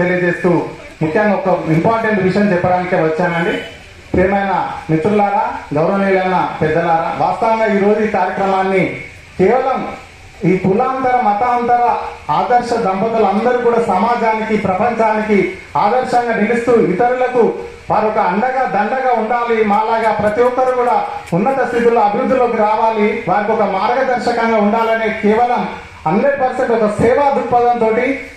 తెలియజేస్తూ ముఖ్యంగా ఒక ఇంపార్టెంట్ విషయం చెప్పడానికే వచ్చానండి. ప్రియమైన మిత్రులారా గౌరవనీయులైన పెద్దలారా వాస్తవంగా ఈ రోజు ఈ కార్యక్రమాన్ని కేవలం ఈ కులాంతర మతాంతర ఆదర్శ దంపతులు అందరూ కూడా సమాజానికి ప్రపంచానికి ఆదర్శంగా నిలుస్తూ ఇతరులకు వారు ఒక అండగా దండగా ఉండాలి. మాలాగా ప్రతి ఒక్కరు కూడా ఉన్నత స్థితిలో అభివృద్ధిలోకి రావాలి. వారికి ఒక మార్గదర్శకంగా ఉండాలనే కేవలం హండ్రెడ్ పర్సెంట్ ఒక సేవా దృక్పథంతో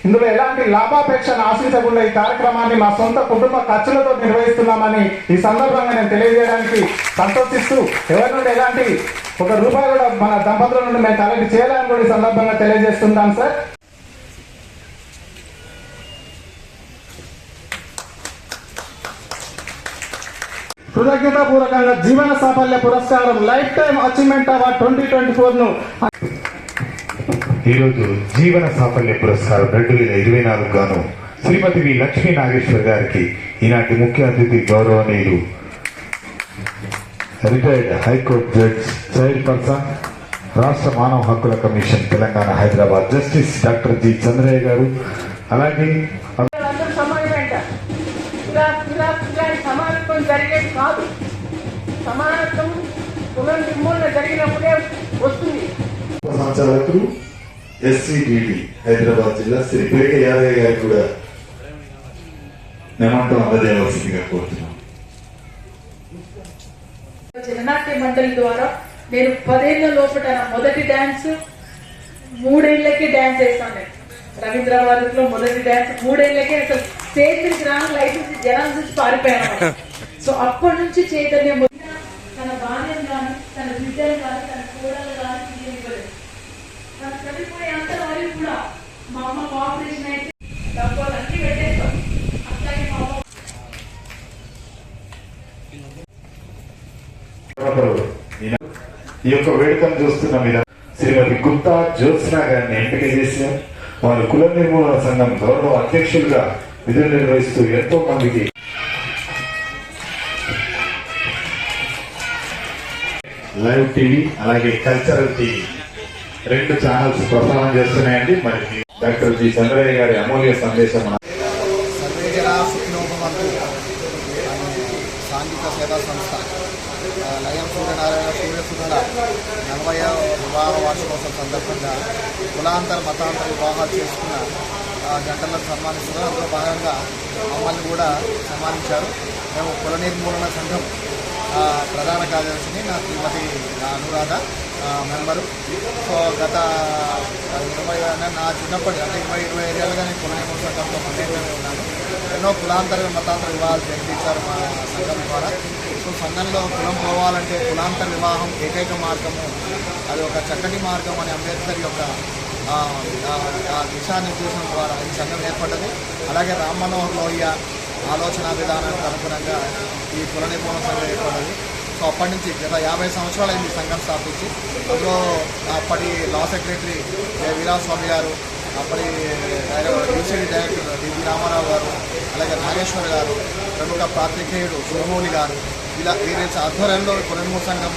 ఇందులో ఎలాంటి లాభాపేక్షను ఆశించకుండా ఈ కార్యక్రమాన్ని మా సొంత కుటుంబ ఖర్చులతో నిర్వహిస్తున్నామని ఈ సందర్భంగా నేను తెలియజేయడానికి సంతోషిస్తూ ఎవరి నుండి ఎలాంటి ఒక రూపాయి కూడా మన దంపతుల నుండి మేము కలెక్ట్ చేయాలని కూడా ఈ సందర్భంగా తెలియజేస్తున్నాం సార్. కృతజ్ఞతాపూర్వకంగా జీవన సాఫల్య పురస్కారం life time achievement award twenty twenty ఫోర్ను ఈరోజు జీవన సాఫల్య పురస్కారం రెండు వేల ఇరవై నాలుగు గాను శ్రీమతి వి లక్ష్మీ నాగేశ్వర్ గారికి ఈనాటి ముఖ్య అతిథి గౌరవనీయులు. Retired high court judge chairperson రాష్ట్ర మానవ హక్కుల commission Telangana Hyderabad justice doctor G Chandraiah garu. అలాగే సమానత్వం జరిగేది కాదు. సమానత్వం పునర్నిర్మూలన జరిగినప్పుడే వస్తుంది. ఎస్సిడిడి హైదరాబాద్ జిల్లా శ్రీ పేక యాదయ్య గారికి కూడా నిమంటం అందజేయవలసిందిగా కోరుతున్నాం. జననాట్య మండలి ద్వారా నేను పదేళ్ళ లోపల మొదటి డాన్స్ మూడేళ్ళకే డాన్స్ వేస్తాను. నేను రవీంద్ర మొదటి డాన్స్ మూడేళ్ళకే అసలు స్టేజ్ నుంచి రాను లైఫ్ నుంచి జనాల నుంచి పారిపోయాను. సో అప్పటి నుంచి చైతన్యం తన బాల్యం కానీ తన విద్యను కానీ ఈ యొక్క వేడుకను చూస్తున్న మీద శ్రీమతి గుప్తా జ్యోత్స్న గారిని ఎంపిక చేసిన వారు కుల నిర్మూలన సంఘం గౌరవ అధ్యక్షులుగా విధులు నిర్వహిస్తూ ఎంతో మందికి లైవ్ టీవీ అలాగే కల్చరల్ టీవీ రెండు ఛానల్స్ ప్రసారం చేస్తున్నాయండి. మరి డాక్టర్ జి చంద్రయ్య గారి అమూల్య సందేశం సాంఘిక సేవా సంస్థ. లయం సూర్యనారాయణ సూర్యసుధుల నలభై వివాహ వార్షికోత్సవం సందర్భంగా కులాంతర మతాంతర వివాహాలు చేసుకున్న ఆ, జంటలను సన్మానిస్తున్నారు. అందులో భాగంగా మమ్మల్ని కూడా సన్మానించారు. మేము కుల నిర్మూలన సంఘం ఆ, ప్రధాన కార్యదర్శిని నా శ్రీమతి అనురాధ మెంబరు. సో గత ఇరవై నా చిన్నప్పటి అంటే ఇరవై ఇరవై ఏళ్ళుగా నేను కుల నిర్మూలన సంఘంలో ఉన్నాను. ఎన్నో కులాంతర మతాంతర వివాహాలు జరిపించారు మా సంఘం ద్వారా. సో సంఘంలో కులం పోవాలంటే కులాంతర వివాహం ఏకైక మార్గము. అది ఒక చక్కటి మార్గం అని అంబేద్కర్ యొక్క ఆ, దిశానిర్దేశం ద్వారా ఈ సంఘం ఏర్పడ్డది. అలాగే రామ్ మనోహర్ లోహియ ఆలోచన విధానానికి అనుగుణంగా ఈ కుల నిర్మూలన సంఘం ఏర్పడ్డది. సో అప్పటి నుంచి గత యాభై సంవత్సరాలు ఈ సంఘం స్థాపించి. అందులో అప్పటి లా సెక్రటరీ ఏ వీరాస్వామి గారు అప్పటి యూసీడీ డైరెక్టర్ డివి రామారావు గారు అలాగే నాగేశ్వర్ గారు ప్రముఖ పాత్రికేయుడు సురమౌళి గారు ఇలా వీరి ఆధ్వర్యంలో కులమూల సంఘం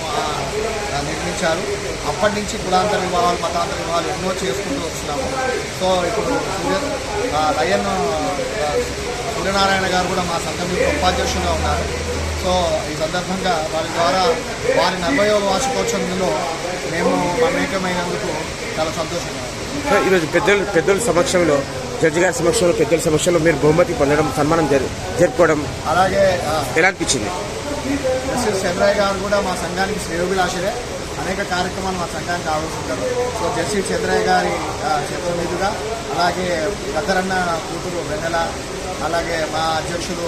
నిర్మించారు. అప్పటి నుంచి కులాంతర వివాహాలు మతాంతర వివాహాలు ఎన్నో చేసుకుంటూ వస్తున్నాము సో ఇప్పుడు సూర్య లయన్ సూర్యనారాయణ గారు కూడా మా సంఘం యొక్క ఉపాధ్యక్షులుగా ఉన్నారు. సో ఈ సందర్భంగా వారి ద్వారా వారి నలభైవ వార్షికోత్సవంలో మేము మమేకమైనందుకు చాలా సంతోషంగా ఈరోజు పెద్దలు పెద్దల సమక్షంలో జడ్జి గారి సమక్షంలో పెద్దల సమక్షంలో మీరు బహుమతి పొందడం సన్మానం జరు జరుపుకోవడం అలాగే ఎలా అనిపించింది? జస్టిస్ చంద్రయ్య గారు కూడా మా సంఘానికి శ్రేయోభిలాషులే. అనేక కార్యక్రమాలు మా సంఘానికి ఆలోచించారు సో జస్టిస్ చంద్రయ్య గారి చేతుల మీదుగా అలాగే గద్దరన్న కూతురు వెన్నెల అలాగే మా అధ్యక్షులు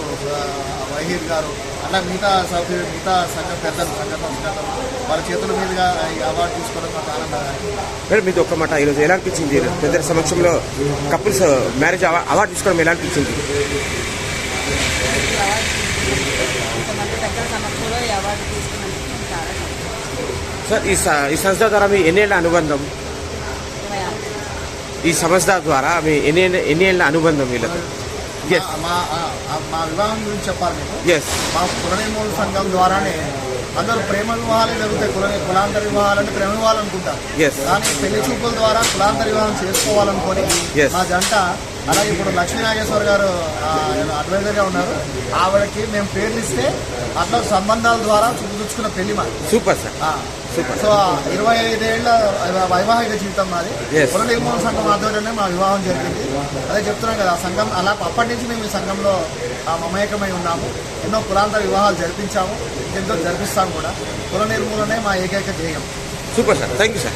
వహీర్ గారు అలా మిగతా సభ్యులు మిగతా సంఘ పెద్దలు సంఘటన వాళ్ళ చేతుల మీదుగా ఈ అవార్డు తీసుకోవడం మాకు ఆనందంగా ఉంది. మీది ఒక్క మాట. ఈరోజు ఎలా అనిపించింది? పెద్దల సమక్షంలో కపుల్స్ మ్యారేజ్ అవార్డు తీసుకోవడం ఎలా అనిపించింది కొంతమంది పెద్దల తీసుకున్నందుకు నేను చాలా సార్ ఈ ఈ సంస్థ ద్వారా మీ ఎన్నేళ్ళ అనుబంధం? ఈ సంస్థ ద్వారా మీ ఎన్ని ఎన్ని ఏళ్ళ అనుబంధం వీళ్ళతో ఎస్ మా మా- వివాహం గురించి చెప్పాలి మీకు? ఎస్ మా కుల నిర్మూలన సంఘం ద్వారానే అందరూ ప్రేమ వివాహాలే జరుగుతాయి. కుల కులాంతర వివాహాలు అంటే ప్రేమ వివాహాలు అనుకుంటారు. కానీ పెళ్ళి చూపుల ద్వారా కులాంతర వివాహం చేసుకోవాలనుకొని. మా జంట అలాగే ఇప్పుడు లక్ష్మీ నాగేశ్వర్ గారు అడ్వైజర్గా ఉన్నారు. ఆవిడకి మేము పేర్లు ఇస్తే అట్లా సంబంధాల ద్వారా చూపించుకున్న పెళ్ళి మాది. Super sir. ఆ, సో ఇరవై ఐదేళ్ళ వైవాహిక జీవితం మాది. నిర్మూలన సంఘం ఆధ్వర్యంలో మా వివాహం జరిగింది. అదే చెప్తున్నాం కదా సంఘం అలా అప్పటి నుంచి మేము ఈ సంఘంలో మమేకమై ఉన్నాము. ఎన్నో కులాంతర వివాహాలు జరిపించాము ఎంతో జరిపిస్తాము కూడా. కుల నిర్మూలనే మా ఏకైక ధ్యేయం. Super sir. Thank you sir.